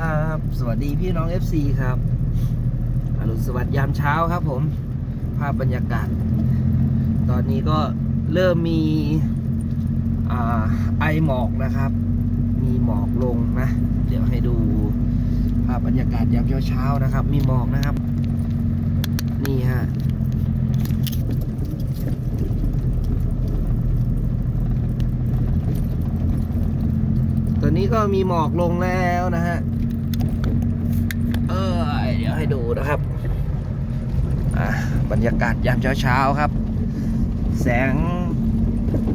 ครับ สวัสดีพี่น้อง FC ครับอรุณสวัสดิ์ยามเช้าครับผม ภาพบรรยากาศ ตอนนี้ก็เริ่มมีอไอหมอกนะครับ มีหมอกลงนะ เดี๋ยวให้ดูภาพบรรยากาศยามเช้าๆนะครับ มีหมอกนะครับ นี่ฮะตอนนี้ก็มีหมอกลงแล้วนะฮะ ดี๋ยวให้ดูนะครับอะบรรยากาศยามเช้าๆครับ แสง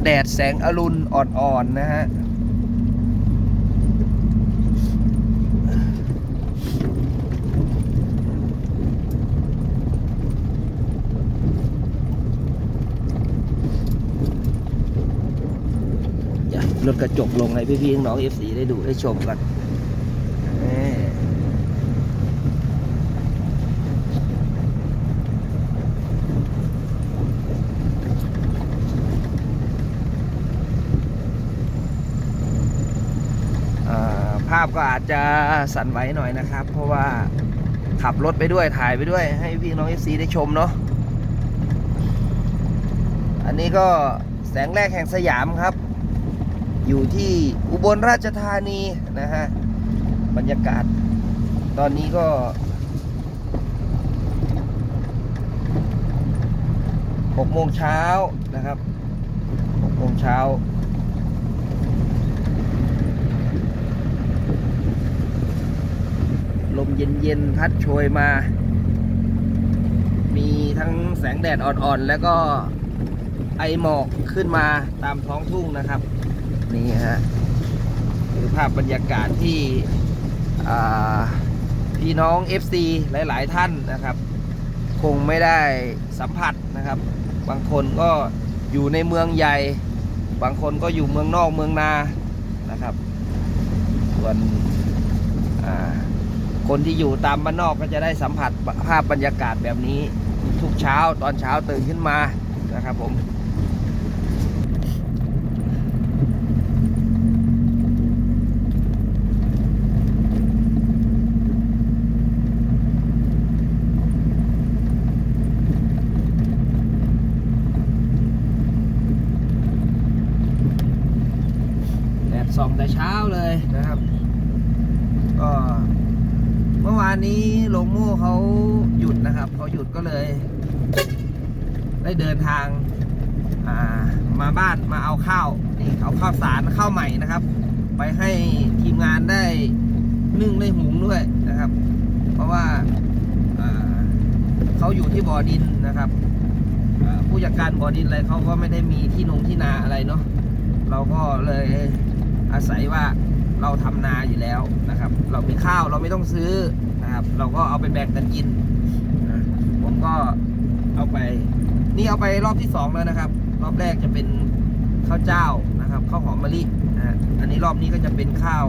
แดดแสงอรุณอ่อนๆนะฮะอย่าลดกระจกลงให้พี่ๆน้องเอฟซีได้ดูได้ชมกันแม่อ่าภาพก็อาจจะสั่นไหวหน่อยนะครับ เพราะว่าขับรถไปด้วยถ่ายไปด้วย ให้พี่น้องเอฟซีได้ชมเนาะอันนี้ก็แสงแรกแห่งสยามครับ อยู่ที่อุบลราชธานีนะฮะบรรยากาศ ตอนนี้ก็หกโมงเช้านะครับหกโมงเช้า ลมเย็นๆ พัดโชยมา มีทั้งแสงแดดอ่อนๆ แล้วก็ไอหมอกขึ้นมาตามท้องทุ่งนะครับ นี่ฮะคือภาพบรรยากาศที่พี่น้อง FC หลายๆท่านนะครับ คงไม่ได้สัมผัสนะครับ บางคนก็อยู่ในเมืองใหญ่ บางคนก็อยู่เมืองนอกเมืองนานะครับ ส่วนอ่า คนที่อยู่ตามบ้านนอกก็จะได้สัมผัสภาพบรรยากาศแบบนี้ ทุกเช้าตอนเช้าตื่นขึ้นมานะครับผมแดดส่องแต่เช้าเลยนะครับ ก็ เมื่อวานนี้โลงโม่เขาหยุดนะครับเขาหยุดก็เลย ได้เดินทางามาบ้านมาเอาข้าวนี่เอาข้าวสารข้าวใหม่นะครับ ไปให้ทีมงานได้นึ่งได้หุงด้วยนะครับ เพราะว่าาเขาอยู่ที่บ่อดินนะครับผู้จัดการบ่อดินอะไรเขาก็ไม่ได้มีที่นงที่นาอะไรเนาะเราก็เลยอาศัยว่า เราทำนาอยู่แล้วนะครับ เรามีข้าวเราไม่ต้องซื้อนะครับ เราก็เอาไปแบ่งกันกินนะผมก็เอาไป นี่เอาไปรอบที่สองแล้วนะครับ รอบแรกจะเป็นข้าวเจ้านะครับข้าวหอมมะลินะอันนี้รอบนี้ก็จะเป็นข้าว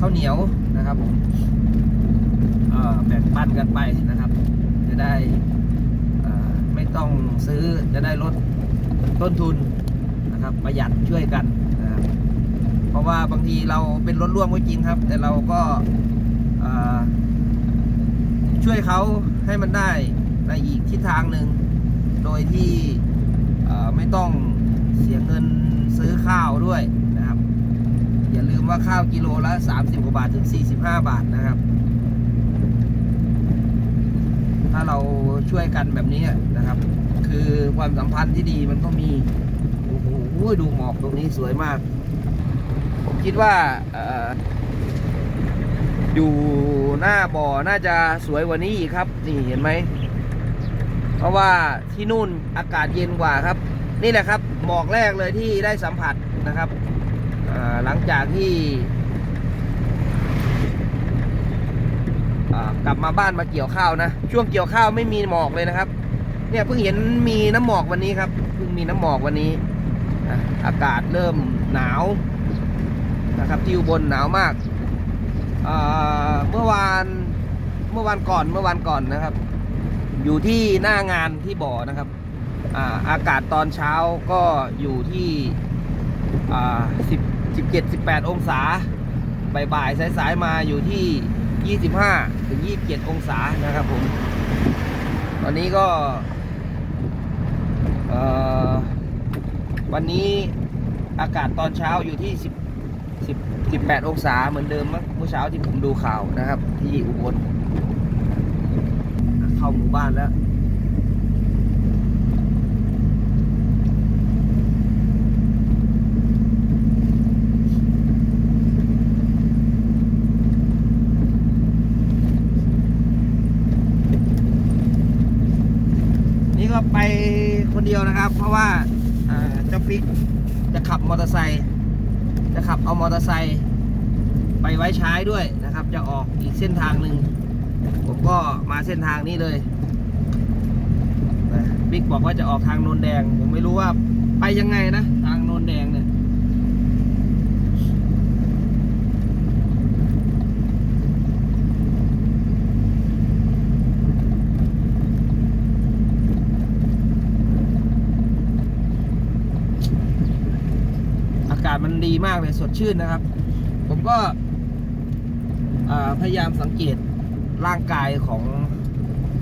ข้าวเหนียวนะครับผมแบ่งปันกันไปนะครับ จะได้ไม่ต้องซื้อจะได้ลดต้นทุนนะครับประหยัดช่วยกัน เพราะว่าบางทีเราเป็นรถร่วมก็จริงครับ แต่เราก็ช่วยเขาให้มันได้ในอีกทิศทางหนึ่ง โดยที่ไม่ต้องเสียเงินซื้อข้าวด้วยนะครับ อย่าลืมว่าข้าวกิโลละ 30กว่าบาทถึง 45 บาทนะครับ ถ้าเราช่วยกันแบบนี้นะครับ คือความสัมพันธ์ที่ดีมันก็มี โอ้โหดูหมอกตรงนี้สวยมาก คิดว่าอยู่หน้าบ่อน่าจะสวยกว่านี้อีกครับ นี่เห็นไหม เพราะว่าที่นู่นอากาศเย็นกว่าครับ นี่แหละครับหมอกแรกเลยที่ได้สัมผัสนะครับหลังจากที่กลับมาบ้านมาเกี่ยวข้าวนะ ช่วงเกี่ยวข้าวไม่มีหมอกเลยนะครับ เนี่ยเพิ่งเห็นมีน้ำหมอกวันนี้ครับเพิ่งมีน้ำหมอกวันนี้ อากาศเริ่มหนาว นะครับที่อุบลหนาวมากเมื่อวานเมื่อวานก่อนเมื่อวานก่อนนะครับ อยู่ที่หน้างานที่บ่อนะครับอาอากาศตอนเช้าก็อยู่ที่สิบสิบเจ็ดสิบแปดองศาบ่ายๆสายๆมาอยู่ที่25ถึง27องศานะครับผมตอนนี้ก็วันนี้อากาศตอนเช้าอยู่ที่10 10 18 องศาเหมือนเดิมมั้งเมื่อเช้าที่ผมดูข่าวนะครับ ที่อุบลเข้าหมู่บ้านแล้วนี่ก็ไปคนเดียวนะครับ เพราะว่าเจ้าปิ๊กจะขับมอเตอร์ไซค์ จะขับเอามอเตอร์ไซค์ไปไว้ใช้ด้วยนะครับ จะออกอีกเส้นทางหนึ่งผมก็มาเส้นทางนี้เลยบิ๊กบอกว่าจะออกทางโนนแดง ผมไม่รู้ว่าไปยังไงนะ ทางโนนแดงเนี่ย อากาศมัน ดีมากเลยสดชื่นนะครับ ผมก็พยายามสังเกตร่างกายของ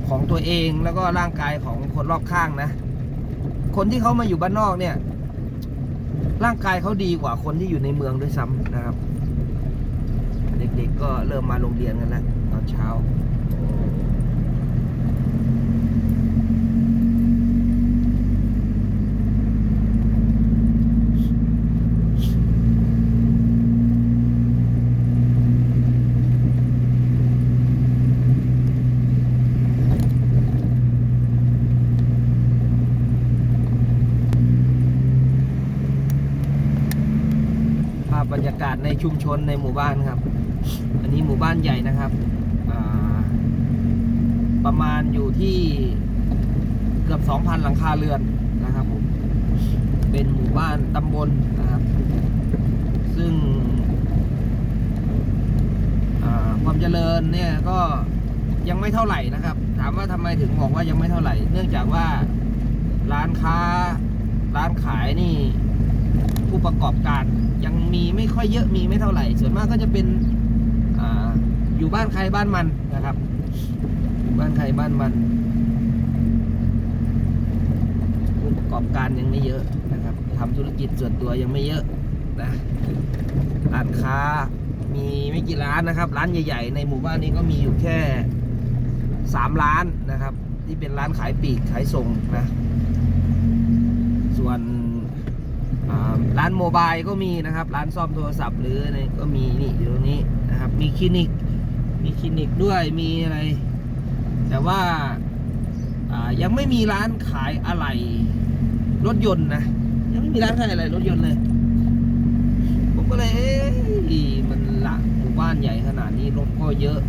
ของตัวเองแล้วก็ร่างกายของคนรอบข้างนะ คนที่เขามาอยู่บ้านนอกเนี่ย ร่างกายเขาดีกว่าคนที่อยู่ในเมืองด้วยซ้ำนะครับ เด็กๆก็เริ่มมาโรงเรียนกันแล้วตอนเช้า ภาพ บรรยากาศในชุมชนในหมู่บ้านครับ อันนี้หมู่บ้านใหญ่นะครับ ประมาณอยู่ที่เกือบ 2,000 หลังคาเรือนนะครับผม เป็นหมู่บ้านตำบลนะครับ ซึ่งความเจริญเนี่ยก็ยังไม่เท่าไหร่นะครับ ถามว่าทำไมถึงบอกว่ายังไม่เท่าไหร่ เนื่องจากว่าร้านค้าร้านขายนี่ ผู้ประกอบการยังมีไม่ค่อยเยอะมีไม่เท่าไหร่ ส่วนมากก็จะเป็นออยู่บ้านใครบ้านมันนะครับอยู่บ้านใครบ้านมัน ผู้ประกอบการยังไม่เยอะนะครับทำธุรกิจส่วนตัวยังไม่เยอะนะร้านค้ามีไม่กี่ร้านนะครับ ร้านใหญ่ ๆ ในหมู่บ้านนี้ก็มีอยู่แค่สามร้านนะครับ ที่เป็นร้านขายปลีกขายส่งนะส่วน ร้านโมบายก็มีนะครับ ร้านซ่อมโทรศัพท์หรืออะไรก็มีนี่อยู่ตรงนี้นะครับ มีคลินิก มีคลินิกด้วยมีอะไร แต่ว่าอ่ายังไม่มีร้านขายอะไรรถยนต์นะยังไม่มีร้านขายอะไรรถยนต์เลย ผมก็เลยเอ๊ะมันหลักหมู่บ้านใหญ่ขนาดนี้รถก็เยอะ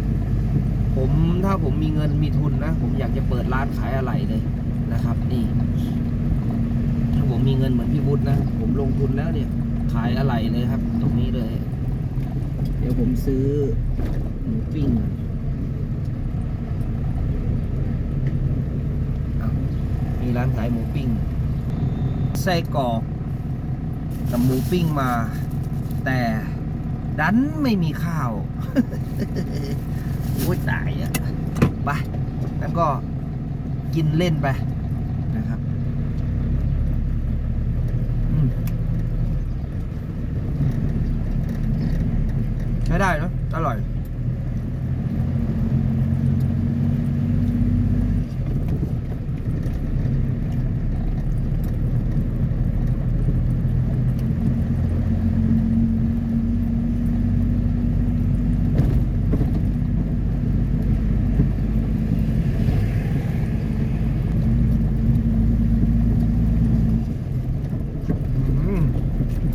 ผมถ้าผมมีเงินมีทุนนะ ผมอยากจะเปิดร้านขายอะไรเลยนะครับ นี่ ผมมีเงินเหมือนพี่วุฒินะ ผมลงทุนแล้วเนี่ย ขายอะไรเลยครับ ตรงนี้เลย เดี๋ยวผมซื้อหมูปิ้งมีร้านขายหมูปิ้งไส้กรอกกับหมูปิ้งมา แต่ดันไม่มีข้าวโอ้ยตายอะไปแล้วก็กินเล่นไปนะครับ อืมใช้ได้เนอะอร่อย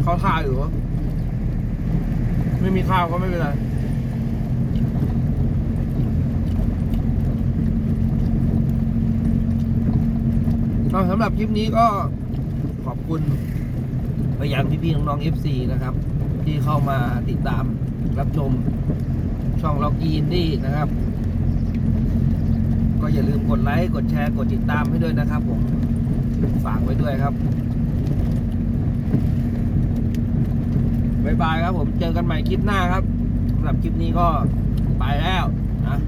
เขาทาอยู่วะ ม่มีข้าวก็ไม่เป็นไรก็สำหรับคลิปนี้ก็ขอบคุณไปยังพี่ๆน้องๆ FC นะครับ ที่เข้ามาติดตามรับชมช่องล็อกอินดี้นะครับ ก็อย่าลืมกดไลค์ กดแชร์ กดติดตามให้ด้วยนะครับผม ฝากไว้ด้วยครับ บายครับผมเจอกันใหม่คลิปหน้าครับสำหรับคลิปนี้ก็ไปแล้วนะ